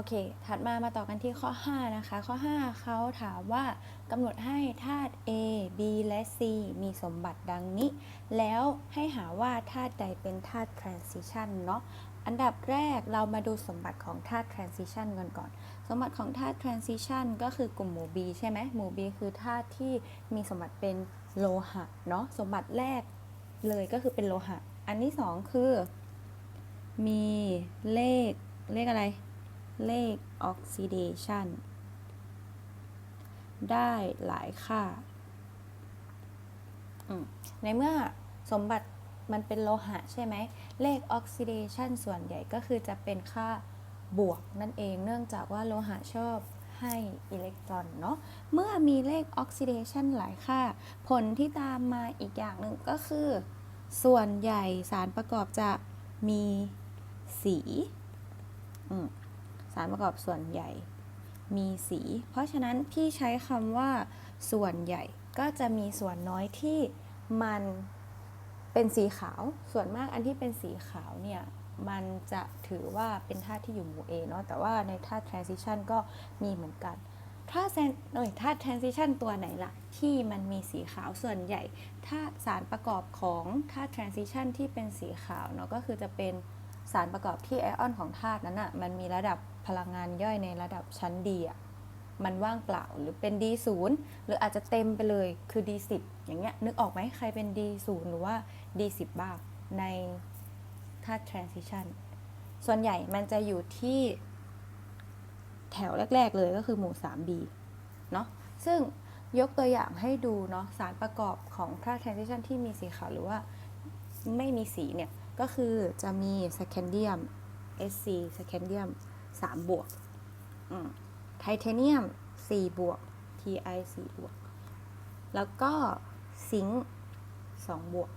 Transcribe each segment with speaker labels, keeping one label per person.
Speaker 1: อเค ถัดมามาต่อกันที่ข้อ 5 นะคะ ข้อ 5เขาถามว่ากำหนดให้ธาตุ A B และ C มีสมบัติดังนี้ แล้วให้หาว่าธาตุใดเป็นธาตุ transition เนาะ อันดับแรกเรามาดูสมบัติของธาตุ transition กันก่อน สมบัติของธาตุ transition ก็คือกลุ่มหมู่ B ใช่ไหมหมู่ B คือธาตุที่มีสมบัติเป็นโลหะเนาะ สมบัติแรกเลยก็คือเป็นโลหะ อันที่สองคือ มีเลขเลขอะไร เลข oxidation ได้หลายค่า ในเมื่อสมบัติมันเป็นโลหะใช่ไหม เลข oxidation ส่วนใหญ่ก็คือจะเป็นค่าบวกนั่นเอง เนื่องจากว่าโลหะชอบให้อิเล็กตรอนเนาะ เมื่อมีเลข oxidation หลายค่า ผลที่ตามมาอีกอย่างหนึ่งก็คือ ส่วนใหญ่สารประกอบจะมีสี อืม สารประกอบส่วนใหญ่ มีสี เพราะฉะนั้นพี่ใช้คำว่าส่วนใหญ่ก็จะมีส่วนน้อยที่มันเป็นสีขาว ส่วนมากอันที่เป็นสีขาวเนี่ยมันจะถือว่าเป็นธาตุที่อยู่หมู่ A เนาะแต่ว่าในธาตุ transition ก็มีเหมือนกันถ้าแซนเอ้ยธาตุ transition ตัวไหนล่ะ ที่มันมีสีขาวส่วนใหญ่ ถ้าสารประกอบของธาตุ transition ที่เป็นสีขาวเนาะก็คือจะเป็น สารประกอบที่ไอออนของธาตุนั้นอะ่ะมันมีระดับพลังงานย่อยในระดับชั้นดีอะมันว่างเปล่าหรือเป็น D0 หรืออาจจะเต็มไปเลยคือ D10 อย่างเงี้ยนึกออกไหมใครเป็น D0 หรือว่า D10 บ้างในธาตุ transition ส่วนใหญ่มันจะอยู่ที่แถวแรก ๆ เลยก็คือหมู่ 3B เนาะซึ่งยกตัวอย่างให้ดูเนาะสารประกอบของธาตุ transition ที่มีสีขาวหรือว่าไม่มีสีเนี่ย ก็คือจะมีสแคนเดียม Sc สแคนเดียม3บวกไทเทเนียม 4 บวก Ti 4 บวก แล้วก็ซิงค์2บวก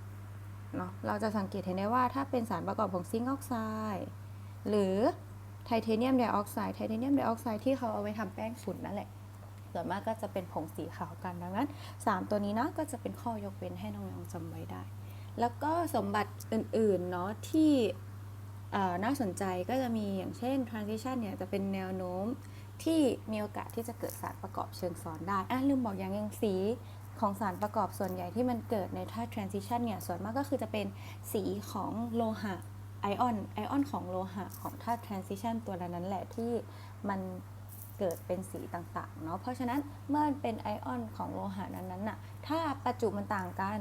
Speaker 1: เนาะเราจะสังเกตเห็นได้ว่าถ้าเป็นสารประกอบของซิงค์ออกไซด์หรือไทเทเนียมไดออกไซด์ไทเทเนียมไดออกไซด์ที่เขาเอาไว้ทำแป้งฝุ่นนั่นแหละส่วนมากก็จะเป็นผงสีขาวกันดังนั้น 3 ตัวนี้นะก็จะเป็นข้อยกเว้นให้น้องๆจำไว้ได้ แล้วก็สมบัติอื่นๆเนาะที่น่าสนใจก็จะมีอย่างเช่น transition เนี่ยจะเป็นแนวโน้มที่มีโอกาสที่จะเกิดสารประกอบเชิงซ้อนได้อะลืมบอกอย่างยังสีของสารประกอบส่วนใหญ่ที่มันเกิดในธาตุ transition เนี่ยส่วนมากก็คือจะเป็นสีของโลหะไอออนไอออนของโลหะของธาตุ transition ตัวนั้นแหละที่มันเกิดเป็นสีต่างๆเนาะเพราะฉะนั้นเมื่อเป็นไอออนของโลหะนั้นๆน่ะถ้าประจุมันต่างกัน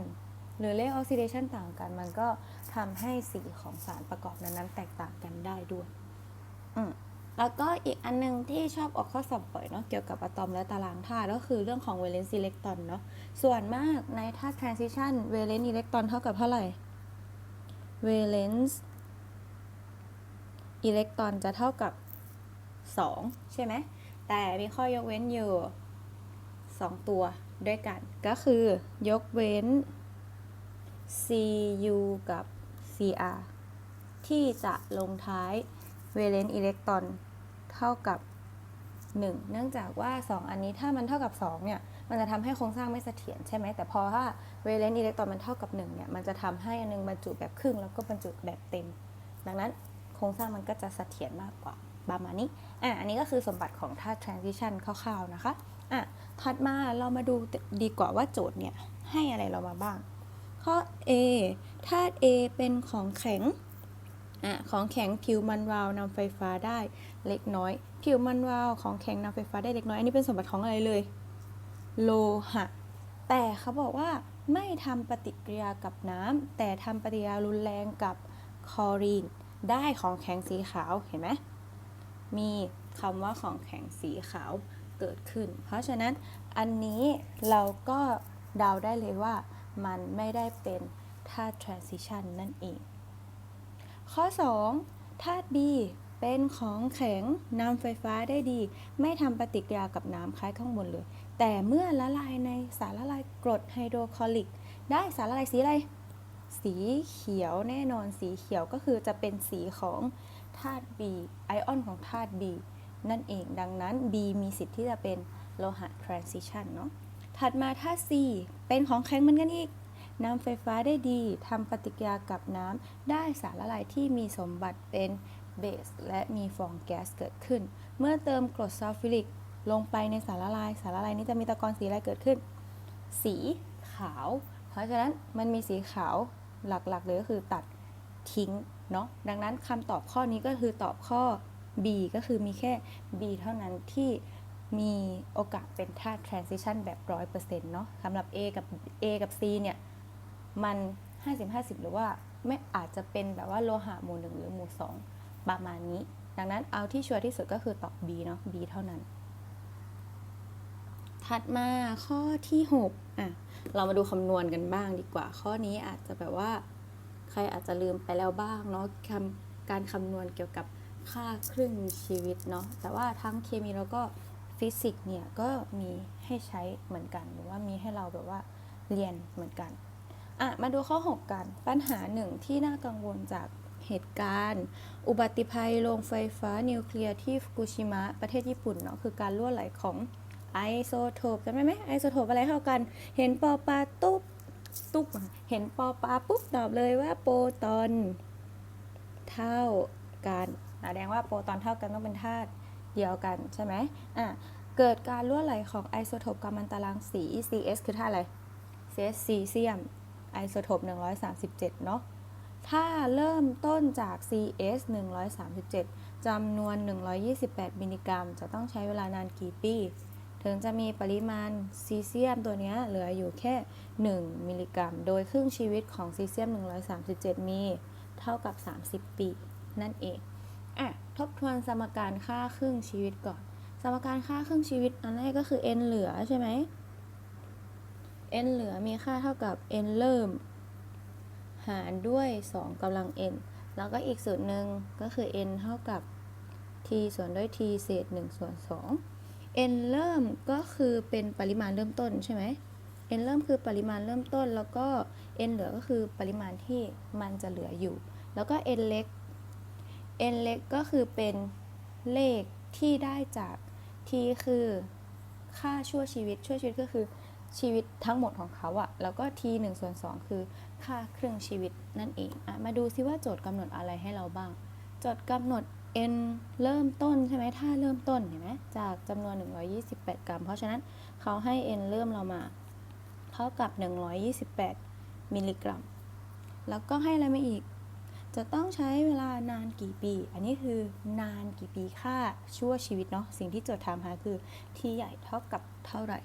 Speaker 1: หรือเลขออกซิเดชันต่างกัน มันก็ทำให้สีของสารประกอบนั้นๆแตกต่างกันได้ด้วยอืมแล้วก็อีกอันนึงที่ชอบออกข้อสอบบ่อยเนาะเกี่ยวกับอะตอมและตารางธาตุก็คือเรื่องของ valence electron เนาะส่วนมากในธาตุ transition valence electron เท่ากับเท่าไหร่ valence electron จะเท่ากับ 2 ใช่ไหม แต่มีข้อยกเว้นอยู่ 2 ตัวด้วยกัน ก็คือยกเว้น Cu กับ Cr ที่จะลงท้าย valence electron เท่ากับ 1 เนื่องจากว่า 2 อันนี้ถ้ามันเท่ากับ 2 เนี่ย มันจะทำให้โครงสร้างไม่เสถียรใช่ไหม แต่พอถ้า valence electron มันเท่ากับ 1 เนี่ย มันจะทำให้อันนึงบรรจุแบบครึ่งแล้วก็บรรจุแบบเต็ม ดังนั้นโครงสร้างมันก็จะเสถียรมากกว่าประมาณนี้ อะ อันนี้ก็คือสมบัติของธาตุ transition คร่าวๆ นะคะ อะ ถัดมาเรามาดูดีกว่าว่าโจทย์เนี่ยให้อะไรเรามาบ้าง ข้อ A ธาตุ A เป็นของแข็งอะของแข็งผิวมันวาวนำไฟฟ้าได้เล็กน้อย ผิวมันวาวของแข็งนำไฟฟ้าได้เล็กน้อย อันนี้เป็นสมบัติของอะไรเลย โลหะ แต่เขาบอกว่าไม่ทำปฏิกิริยากับน้ำแต่ทำปฏิกิริยารุนแรงกับคลอรีน ได้ของแข็งสีขาวเห็นไหมมีคำว่าของแข็งสีขาวเกิดขึ้น เพราะฉะนั้นอันนี้เราก็เดาได้เลยว่า มันไม่ได้เป็นธาตุ transition นั่นเอง ข้อ 2 ธาตุ B เป็นของแข็งนำไฟฟ้าได้ดี ไม่ทำปฏิกิริยากับน้ำคล้ายข้างบนเลย แต่เมื่อละลายในสารละลายกรดไฮโดรคลอริก ได้สารละลายสีอะไร สีเขียวแน่นอนสีเขียวก็คือจะเป็นสีของธาตุ B ไอออนของธาตุ B นั่นเองดังนั้น B มีสิทธิ์ที่จะเป็นโลหะ transition เนาะ ถัดมาธาตุ C เป็นของแข็งเหมือนกันอีกนำไฟฟ้าได้ดีทำปฏิกิริยากับน้ำได้สารละลายที่มีสมบัติเป็นเบสและมีฟองแก๊สเกิดขึ้น เมื่อเติมกรดซัลฟิลิกลงไปในสารละลาย สารละลายนี้จะมีตะกอนสีอะไรเกิดขึ้น สีขาว เพราะฉะนั้นมันมีสีขาวหลักๆเลยก็คือตัดทิ้งเนาะดังนั้นคำตอบข้อนี้ก็คือตอบข้อ B ก็คือมีแค่ B เท่านั้นที่ มีโอกาสเป็นธาตุ transition แบบ 100%เนาะสำหรับ A กับ A กับ C เนี่ย มัน 50-50 หรือว่าไม่อาจจะเป็นแบบว่าโลหะหมู่หนึ่งหรือหมู่สองประมาณนี้ ดังนั้นเอาที่ชัวร์ที่สุดก็คือตอบ B เนาะ B เท่านั้น ถัดมาข้อที่ 6 อะ เรามาดูคำนวณกันบ้างดีกว่า ข้อนี้อาจจะแบบว่า ใครอาจจะลืมไปแล้วบ้างเนาะการคำนวณเกี่ยวกับค่าครึ่งชีวิตเนาะแต่ว่าทั้งเคมีแล้วก็ ฟิสิกส์เนี่ยก็มีให้ใช้เหมือนกันหรือว่ามีให้เราแบบว่าเรียนเหมือนกันอะมาดูข้อ 6 กัน ปัญหาหนึ่งที่น่ากังวลจากเหตุการณ์ อุบัติภัยโรงไฟฟ้านิวเคลียร์ที่ฟุกุชิมะประเทศญี่ปุ่นเนาะคือการรั่วไหลของไอโซโทปจำได้ไหมไอโซโทปอะไรเท่ากัน เห็นปอปลาตุ๊บตุ๊บเห็นปอปลาปุ๊บตอบเลยว่าโปรตอนเท่ากันแสดงว่าโปรตอนเท่ากันต้องเป็นธาตุ เดียวกันใช่ไหมอะเกิดการรั่วไหลของไอโซโทปกัมมันตรังสี CS คือธาอะไร CS ซีเซียมไอโซโทป137 เนาะถ้าเริ่มต้นจาก CS 137จำนวน 128 มิลลิกรัม จะต้องใช้เวลานานกี่ปี ถึงจะมีปริมาณซีเซียมตัวเนี้ยเหลืออยู่แค่ 1 มิลลิกรัม โดยครึ่งชีวิตของซีเซียม 137 มี เท่ากับ 30 ปี นั่นเอง อะทบทวนสมการค่าครึ่งชีวิตก่อน สมการค่าครึ่งชีวิตอันแรกก็คือ n เหลือใช่ไหม n เหลือมีค่าเท่ากับ n เริ่ม หารด้วย 2กำลัง n แล้วก็อีกสูตรหนึ่งก็คือ n เท่ากับ t ส่วนด้วย t เศษ1ส่วน2 n เริ่มก็คือเป็นปริมาณเริ่มต้นใช่ไหม n เริ่มคือปริมาณเริ่มต้น แล้วก็ n เหลือก็คือปริมาณที่มันจะเหลืออยู่ แล้วก็ n เล็ก n เล็กก็คือเป็นเลขที่ได้จาก t คือค่าชั่วชีวิตชั่วชีวิตก็คือชีวิตทั้งหมดของเขาอะแล้วก็ t 1ส่วน2คือค่าครึ่งชีวิตนั่นเองอะมาดูซิว่าโจทย์กำหนดอะไรให้เราบ้าง โจทย์กำหนด n เริ่มต้นใช่ไหมถ้าเริ่มต้นเห็นไหมจากจำนวน 128 กรัม เพราะฉะนั้นเขาให้ n เริ่มเรามา เท่ากับ 128 มิลลิกรัม แล้วก็ให้อะไรมาอีก จะต้องใช้เวลานานกี่ ปี อันนี้คือนานกี่ปีค่าชั่วชีวิตเนาะสิ่งที่โจทย์ถามหาคือ t ใหญ่เท่ากับเท่าไหร่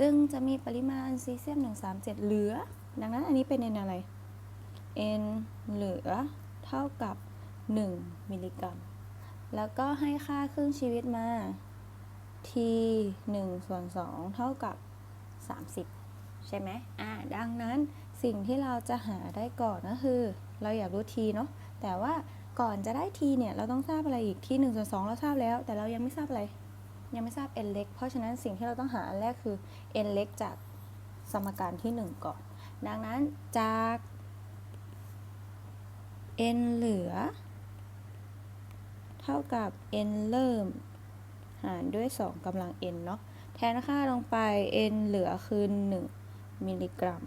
Speaker 1: จึงจะมีปริมาณซีเซียม 137 เหลือ ดังนั้นอันนี้เป็น n อะไร n เหลือเท่ากับ 1 มิลลิกรัม แล้วก็ให้ค่าครึ่งชีวิตมา t 1ส่วน2เท่ากับ 30 ใช่ไหมอ่าดังนั้นสิ่งที่เราจะหาได้ก่อนก็คือ เราอยากรู้ t เนาะแต่ว่า ก่อนจะได้ t เนี่ยเราต้องทราบอะไรอีก t 1ส่วน2เราทราบแล้ว แต่เรายังไม่ทราบอะไร ยังไม่ทราบ n เล็กเพราะฉะนั้นสิ่งที่เราต้องหาอันแรกคือ n เล็กจากสมการที่ 1 ก่อน ดังนั้นจาก n เหลือ เท่ากับ n เริ่ม หารด้วย 2กำลัง n เนาะแทนค่าลงไป n เหลือคือ 1 มิลลิกรัม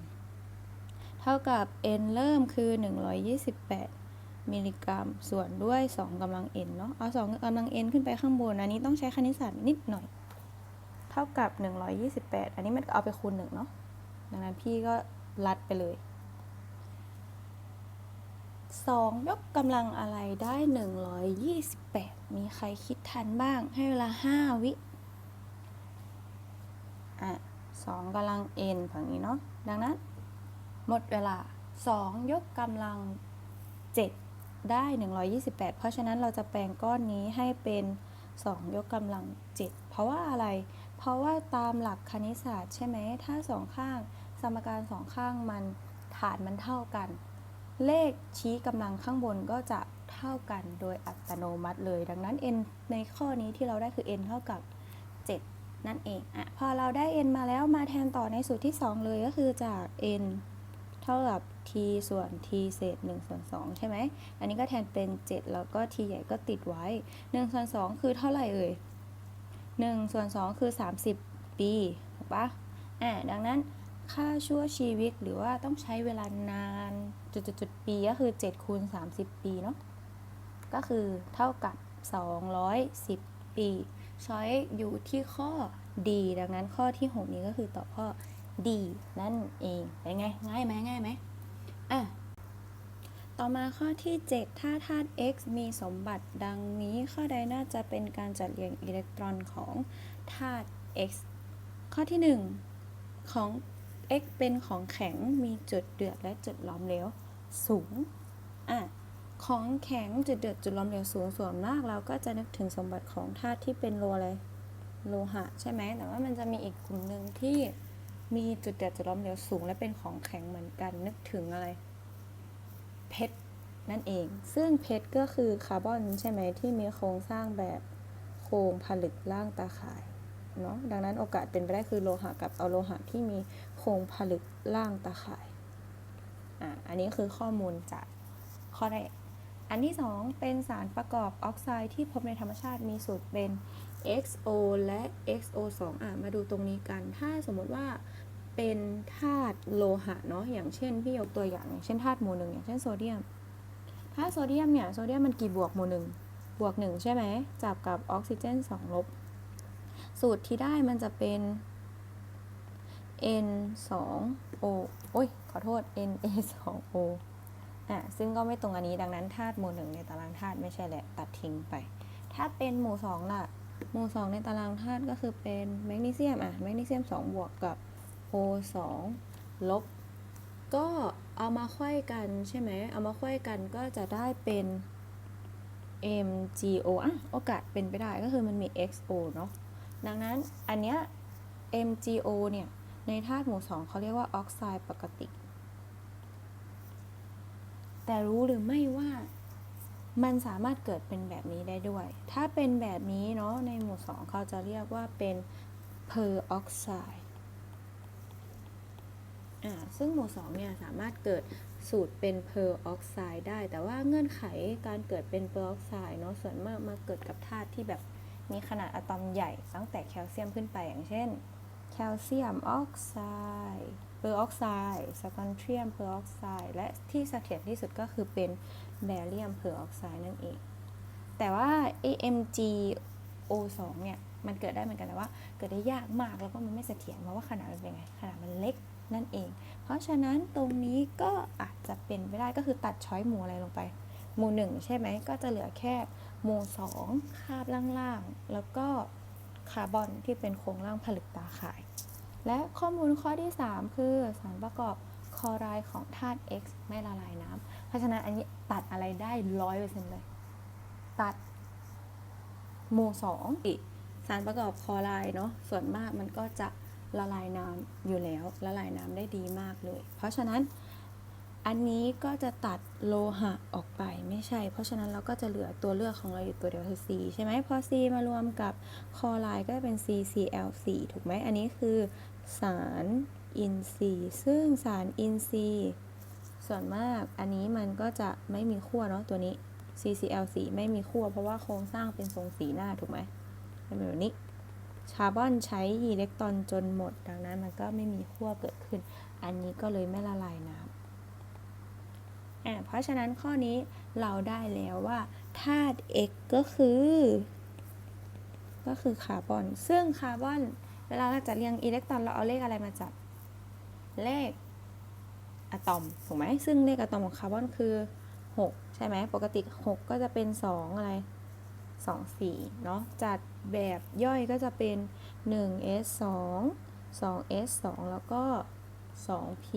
Speaker 1: เท่ากับ n เริ่มคือ 128 มิลลิกรัม ส่วนด้วย 2กำลัง n เนาะ เอา 2กำลัง n ขึ้นไปข้างบน อันนี้ต้องใช้คณิตศาสตร์นิดหน่อย เท่ากับ 128 อันนี้มันเอาไปคูณ1เนาะ ดังนั้นพี่ก็ลัดไปเลย 2 ยกกำลังอะไรได้ 128 มีใครคิดทันบ้าง ให้เวลา 5 วิ อะ2กำลัง n ฝั่งนี้เนาะ ดังนั้น หมดเวลา 2 ยกกำลัง 7 ได้ 128 เพราะฉะนั้นเราจะแปลงก้อนนี้ให้เป็น 2 ยกกำลัง 7 เพราะว่าอะไร เพราะว่าตามหลักคณิตศาสตร์ใช่ไหม ถ้าสองข้าง สมการสองข้างมันฐานมันเท่ากัน เลขชี้กำลังข้างบนก็จะเท่ากันโดยอัตโนมัติเลย ดังนั้น n ในข้อนี้ที่เราได้คือ n เท่ากับ 7 นั่นเองอะพอเราได้ n มาแล้วมาแทนต่อในสูตรที่ 2 เลยก็คือจาก n เท่ากับ t ส่วน t เศษ1ส่วน2ใช่ไหม อันนี้ก็แทนเป็น 7 แล้วก็ t ใหญ่ก็ติดไว้1ส่วน2คือเท่าไหร่เอ่ย1ส่วน2คือ 30 ปีถูกปะอ่าดังนั้นค่าชั่วชีวิตหรือว่าต้องใช้เวลานานจุดๆๆปีก็คือ7คูณ30 ปีเนาะก็คือเท่ากับ 210 ปีช้อยอยู่ที่ข้อ D ดังนั้นข้อที่ 6 นี้ก็คือตอบข้อ D นั่นเอง เป็นไง ง่ายไหมง่ายไหมอะ ต่อมาข้อที่ 7 ถ้าธาตุ x มีสมบัติดังนี้ ข้อใดน่าจะเป็นการจัดเรียงอิเล็กตรอนของธาตุ x ข้อที่ 1 ของ x เป็นของแข็งมีจุดเดือดและจุดล้อมเหลวสูง อะ ของแข็งจุดเดือดจุดล้อมเหลวสูงส่วนมากเราก็จะนึกถึงสมบัติของธาตุที่เป็นโลอะไรโลหะใช่ไหม แต่ว่ามันจะมีอีกกลุ่มหนึ่งที่ มีจุดเดือดจุดล้อมเหลวสูง และเป็นของแข็งเหมือนกันนึกถึงอะไร เพชรนั่นเอง ซึ่งเพชรก็คือคาร์บอนใช่ไหมที่มีโครงสร้างแบบโครงผลึกล่างตาข่ายเนาะดังนั้นโอกาสเป็นไปได้คือโลหะกับเอาโลหะที่มีโครงผลึกล่างตาข่ายอะอันนี้คือข้อมูลจากข้อแรก อันที่ 2 เป็นสารประกอบออกไซด์ที่พบในธรรมชาติมีสูตรเป็น XO และ XO2 อะมาดูตรงนี้กัน ถ้าสมมติว่าเป็นธาตุโลหะเนาะอย่างเช่นพี่ยกตัวอย่างอย่างเช่นธาตุหมู่หนึ่งอย่างเช่นโซเดียม ถ้าโซเดียมเนี่ยโซเดียมมันกี่บวกหมู่หนึ่งบวกหนึ่งใช่ไหมจับกับออกซิเจน 2 ลบ สูตรที่ได้มันจะเป็น N 2 O โอ้ยขอโทษ Na 2 O อะซึ่งก็ไม่ตรงอันนี้ดังนั้นธาตุหมู่หนึ่งในตารางธาตุไม่ใช่แหละตัดทิ้งไป ถ้าเป็นหมู่สองล่ะ หมู่สองในตารางธาตุก็คือเป็นแมกนีเซียมอะแมกนีเซียม 2 บวกกับ O 2 ลบ ก็เอามาค่อยกันใช่ไหม เอามาค่อยกันก็จะได้เป็น MgO อะโอกาสเป็นไปได้ก็คือมันมี XO เนาะดังนั้นอันเนี้ย MgO เนี่ย ในธาตุหมู่สองเขาเรียกว่าออกไซด์ปกติ แต่รู้หรือไม่ว่ามันสามารถเกิดเป็นแบบนี้ได้ด้วย ถ้าเป็นแบบนี้เนาะในหมู่สองเขาจะเรียกว่าเป็นเพอร์ออกไซด์อ่าซึ่งหมู่สองเนี่ยสามารถเกิดสูตรเป็นเพอร์ออกไซด์ได้ แต่ว่าเงื่อนไขการเกิดเป็นเพอร์ออกไซด์เนาะส่วนมากมาเกิดกับธาตุที่แบบมีขนาดอะตอมใหญ่ตั้งแต่แคลเซียมขึ้นไปอย่างเช่น แคลเซียมออกไซด์ เปอร์ออกไซด์สกอนเทรียมเปอร์ออกไซด์และที่เสถียรที่สุดก็คือเป็นแบเรียมเพอร์ออกไซด์นั่นเอง แต่ว่า AMGO2 เนี่ยมันเกิดได้เหมือนกันแต่ว่า เกิดได้ยากมากแล้วก็มันไม่เสถียรเพราะว่าขนาดมันเป็นไงขนาดมันเล็กนั่นเอง เพราะฉะนั้นตรงนี้ก็อาจจะเป็นไปได้ก็คือตัดช้อยหมู่อะไรลงไป หมู่หนึ่งใช่ไหมก็จะเหลือแค่หมู่สองคาบล่างๆ แล้วก็คาร์บอนที่เป็นโครงร่างผลึกตาข่าย และข้อมูลข้อที่ 3 คือสารประกอบคลอไรด์ของธาตุ X ไม่ละลายน้ำเพราะฉะนั้นอันนี้ตัดอะไรได้ร้อยเปอร์เซ็นต์เลย ตัดหมู่สองอีกสารประกอบคลอไรด์เนาะส่วนมากมันก็จะละลายน้ำอยู่แล้ว ละลายน้ำได้ดีมากเลย เพราะฉะนั้นอันนี้ก็จะตัดโลหะออกไปไม่ใช่ เพราะฉะนั้นเราก็จะเหลือตัวเลือกของเราอยู่ตัวเดียวคือ C ใช่ไหมพอ C มารวมกับคอไรด์ก็เป็น CCl4 ถูกไหมอันนี้คือ สารอินทรีย์ ซึ่งสารอินทรีย์ ส่วนมากอันนี้มันก็จะไม่มีขั้วเนาะตัวนี้ CCl4 ไม่มีขั้วเพราะว่าโครงสร้างเป็นทรงสีหน้าถูกไหมเป็นแบบนี้คาร์บอนใช้อิเล็กตรอนจนหมด ดังนั้นมันก็ไม่มีขั้วเกิดขึ้น อันนี้ก็เลยไม่ละลายน้ำอะเพราะฉะนั้นข้อนี้เราได้แล้วว่าธาตุ X ก็คือ ก็คือคาร์บอน ซึ่งคาร์บอน เวลาเราจะเรียงอิเล็กตรอนเราเอาเลขอะไรมาจับ เลขอะตอมถูกไหมซึ่งเลขอะตอมของคาร์บอนคือ 6 ใช่ไหมปกติ 6 ก็จะเป็น 2 อะไร 2 4 เนาะจัดแบบย่อยก็จะเป็น 1s 2 2s 2แล้วก็ 2p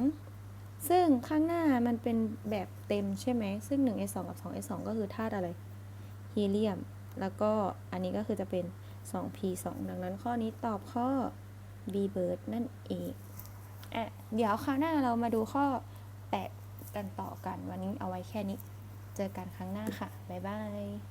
Speaker 1: 2ซึ่งข้างหน้ามันเป็นแบบเต็มใช่ไหม ซึ่ง 1s 2กับ 2s 2ก็คือธาตุอะไร ฮีเลียม แล้วก็อันนี้ก็คือจะเป็น 2p 2ดังนั้นข้อนี้ตอบข้อ b bird นั่นเองอะเดี๋ยวคราวหน้าเรามาดูข้อ 8 กันต่อกัน วันนี้เอาไว้แค่นี้ เจอกันครั้งหน้าค่ะ บ๊ายบาย